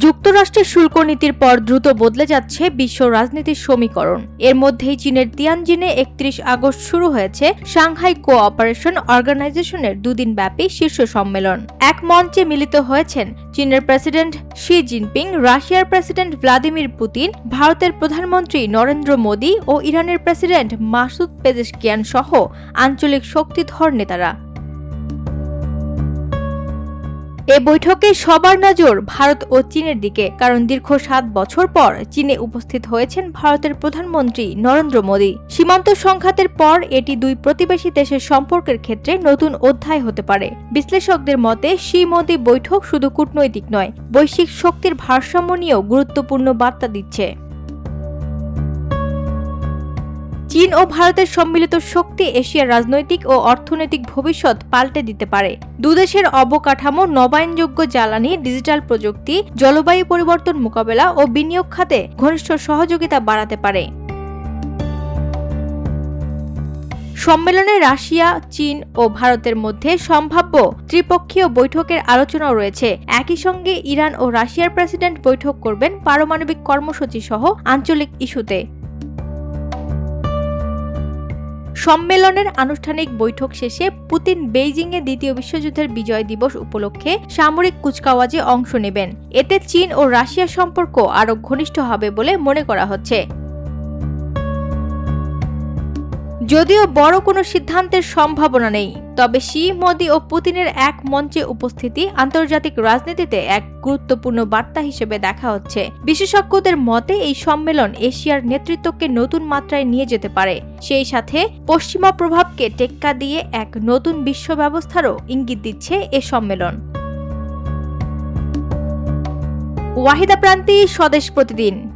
যুক্তরাষ্ট্রের শুল্ক নীতির পর দ্রুত বদলে যাচ্ছে বিশ্ব রাজনীতির সমীকরণ। এর মধ্যেই চীনের তিয়ানজিনে একত্রিশ আগস্ট শুরু হয়েছে সাংহাই কোঅপারেশন অর্গানাইজেশনের দুদিন ব্যাপী শীর্ষ সম্মেলন। এক মঞ্চে মিলিত হয়েছেন চীনের প্রেসিডেন্ট শি জিনপিং, রাশিয়ার প্রেসিডেন্ট ভ্লাদিমির পুতিন, ভারতের প্রধানমন্ত্রী নরেন্দ্র মোদী ও ইরানের প্রেসিডেন্ট মাসুদ পেজেশকিয়ান সহ আঞ্চলিক শক্তিধর নেতারা। এ বৈঠকে সবার নজর ভারত ও চীনের দিকে, কারণ দীর্ঘ সাত বছর পর চীনে উপস্থিত হয়েছেন ভারতের প্রধানমন্ত্রী নরেন্দ্র মোদী। সীমান্ত সংঘাতের পর এটি দুই প্রতিবেশী দেশের সম্পর্কের ক্ষেত্রে নতুন অধ্যায় হতে পারে। বিশ্লেষকদের মতে, শি মোদী বৈঠক শুধু কূটনৈতিক নয়, বৈশ্বিক শক্তির ভারসাম্য নিয়েও গুরুত্বপূর্ণ বার্তা দিচ্ছে। চীন ও ভারতের সম্মিলিত শক্তি এশিয়ার রাজনৈতিক ও অর্থনৈতিক ভবিষ্যৎ পাল্টে দিতে পারে। দুদেশের অবকাঠামো, নবায়নযোগ্য জ্বালানি, ডিজিটাল প্রযুক্তি, জলবায়ু পরিবর্তন মোকাবেলা ও বিনিয়োগ খাতে ঘনিষ্ঠ সহযোগিতা বাড়াতে পারে। সম্মেলনে রাশিয়া, চীন ও ভারতের মধ্যে সম্ভাব্য ত্রিপক্ষীয় বৈঠকের আলোচনাও রয়েছে। একই সঙ্গে ইরান ও রাশিয়ার প্রেসিডেন্ট বৈঠক করবেন পারমাণবিক কর্মসূচি সহ আঞ্চলিক ইস্যুতে। সম্মেলনের আনুষ্ঠানিক বৈঠক শেষে পুতিন বেইজিংয়ে দ্বিতীয় বিশ্বযুদ্ধের বিজয় দিবস উপলক্ষে সামরিক কুচকাওয়াজে অংশ নেবেন। এতে চীন ও রাশিয়ার সম্পর্ক আরও ঘনিষ্ঠ হবে বলে মনে করা হচ্ছে। যদিও বড় কোনো সিদ্ধান্তের সম্ভাবনা নেই, তবে শি, মোদী ও পুতিনের এক মঞ্চে উপস্থিতি আন্তর্জাতিক রাজনীতিতে এক গুরুত্বপূর্ণ বার্তা হিসেবে দেখা হচ্ছে। বিশেষজ্ঞদের মতে, এই সম্মেলন এশিয়ার নেতৃত্বকে নতুন মাত্রায় নিয়ে যেতে পারে। সেই সাথে পশ্চিমা প্রভাবকে টেক্কা দিয়ে এক নতুন বিশ্ব ব্যবস্থারও ইঙ্গিত দিচ্ছে এ সম্মেলন। ওয়াহিদা প্রান্তি স্বদেশ প্রতিদিন।